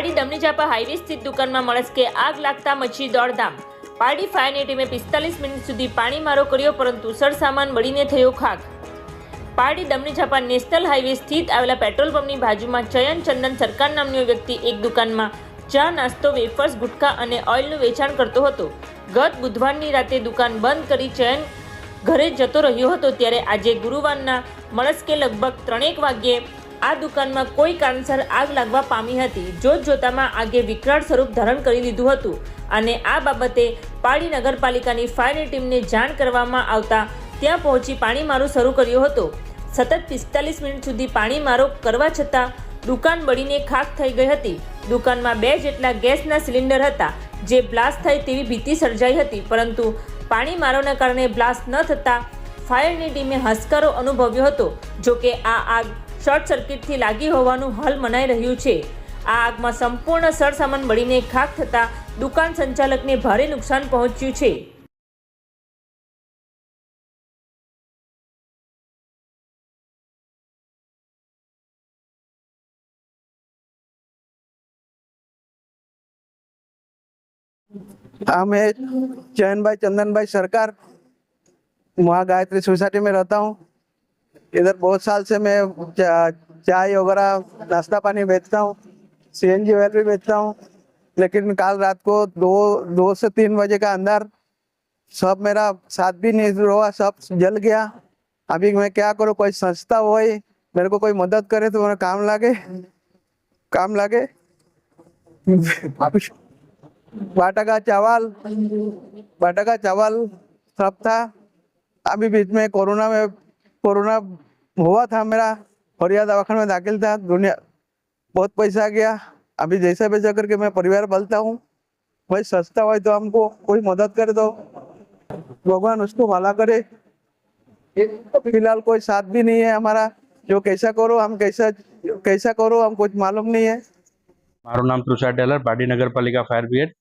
Pardi દમણી જાપા highway સ્થિત દુકાનમાં મળસ્કે આગ લાગતા મચી દોડધામ. પારડી ફાયરની ટીમે પિસ્તાલીસ મિનિટ સુધી પાણી મારો કર્યો, પરંતુ સરસામાન બળીને થયો ખાક. પારડી ચાપા નેશનલ હાઈવે સ્થિત આવેલા પેટ્રોલ પંપની બાજુમાં ચયન ચંદન સરકાર નામનો વ્યક્તિ એક દુકાનમાં ચા, નાસ્તો, વેફર્સ, ગુટખા અને ઓઇલનું વેચાણ કરતો હતો. ગત બુધવારની રાતે દુકાન બંધ કરી ચયન ઘરે જતો રહ્યો હતો, ત્યારે આજે ગુરુવારના મળસ્કે લગભગ ત્રણેક વાગ્યે આ દુકાનમાં કોઈ કારણસર આગ લાગવા પામી હતી. જોત જોતામાં આગે વિકરાળ સ્વરૂપ ધારણ કરી લીધું હતું અને આ બાબતે પાડી નગરપાલિકાની ફાયરની ટીમને જાણ કરવામાં આવતા ત્યાં પહોંચી પાણીમારો શરૂ કર્યો હતો. સતત પિસ્તાલીસ મિનિટ સુધી પાણીમારો કરવા છતાં દુકાન બળીને ખાક થઈ ગઈ હતી. દુકાનમાં બે જેટલા ગેસના સિલિન્ડર હતા જે બ્લાસ્ટ થાય તેવી ભીતિ સર્જાઈ હતી, પરંતુ પાણીમારોના કારણે બ્લાસ્ટ ન થતાં ફાયરની ટીમે હસકારો અનુભવ્યો હતો. જોકે આ આગ શોર્ટ સર્કિટથી લાગી હોવાનું હાલ મનાઈ રહ્યું છે આ આગમાં સંપૂર્ણ સરસામાન બળીને ખાક થતાં દુકાન સંચાલકને ભારે નુકસાન પહોંચ્યું છે हाँ मैं चयन भाई चंदन भाई सरकार वहाँ गायत्री सोसाइटी में रहता हूँ इधर बहुत साल से मैं चाय वगैरह, नाश्ता पानी बेचता हूँ सीएनजी ऑयल भी बेचता हूँ, लेकिन कल रात को दो दो से तीन बजे का अंदर सब मेरा साथ भी नहीं हुआ, सब जल गया। अभी मैं क्या करूँ, कोई संस्था हो मेरे को कोई मदद करे तो मेरा काम लगे काम लगे। बाटा का चावल बाटा का चावल सब था। अभी बीच में कोरोना में कोरोना हुआ था मेरा फरिया दवाखाना में दाखिल था दुनिया बहुत पैसा गया अभी जैसा वैसा करके मैं परिवार पलता हूँ कोई सस्ता हो तो हमको कोई मदद करे तो भगवान उसको भला करे फिलहाल कोई साथ भी नहीं है हमारा जो कैसा करो हम कैसा कैसा करो हम कुछ मालूम नहीं है મારું નામ તુષાર ટેલર પાટી નગરપાલિકા ફાયર બ્રિગેડ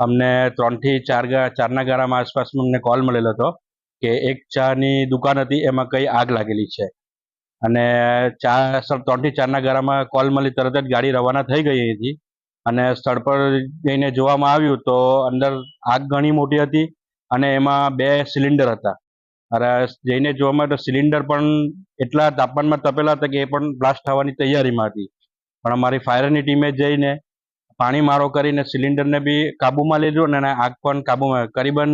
અમને ત્રણથી ચાર ગા ચારના ગાળામાં આસપાસમાં અમને કોલ મળેલો હતો કે એક ચાની દુકાન હતી, એમાં કઈ આગ લાગેલી છે. અને ચા સર, ત્રણથી ચારના ગાળામાં કોલ મળી, તરત જ ગાડી રવાના થઈ ગઈ હતી. અને સ્થળ પર જઈને જોવામાં આવ્યું તો અંદર આગ ઘણી મોટી હતી અને એમાં બે સિલિન્ડર હતા. અને જઈને જોવામાં તો સિલિન્ડર પણ એટલા તાપમાનમાં તપેલા હતા કે એ પણ બ્લાસ્ટ થવાની તૈયારીમાં હતી. પણ અમારી ફાયરની ટીમે જઈને પાણી મારો કરીને સિલિન્ડરને બી કાબૂમાં લીધું અને આગ પણ કાબૂમાં, કરીબન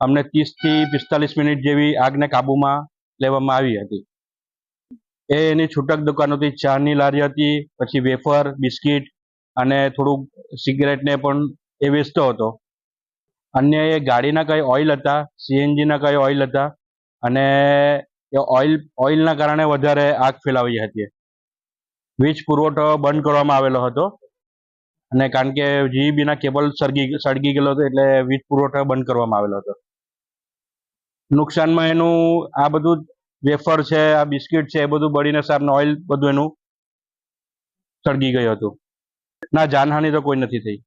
અમને ત્રીસથી પિસ્તાલીસ મિનિટ જેવી આગને કાબૂમાં લેવામાં આવી હતી. એ એની છૂટક દુકાનોથી ચાની લારી હતી, પછી વેફર, બિસ્કિટ અને થોડુંક સિગરેટને પણ એ વેચતો હતો. અન્ય એ ગાડીના કઈ ઓઇલ હતા, સીએનજીના કઈ ઓઇલ હતા અને એ ઓઇલ, ઓઇલના કારણે વધારે આગ ફેલાવી હતી. વીજ પુરવઠો બંધ કરવામાં આવેલો હતો અને કારણ કે જીઈબીના કેબલ સળગી સળગી ગયેલો હતો એટલે વીજ પુરવઠો બંધ કરવામાં આવેલો હતો. નુકસાનમાં એનું આ બધું વેફર છે, આ બિસ્કિટ છે, એ બધું બળીને સારું ઓઇલ બધું એનું સળગી ગયું હતું. ના, જાનહાનિ તો કોઈ નથી થઈ.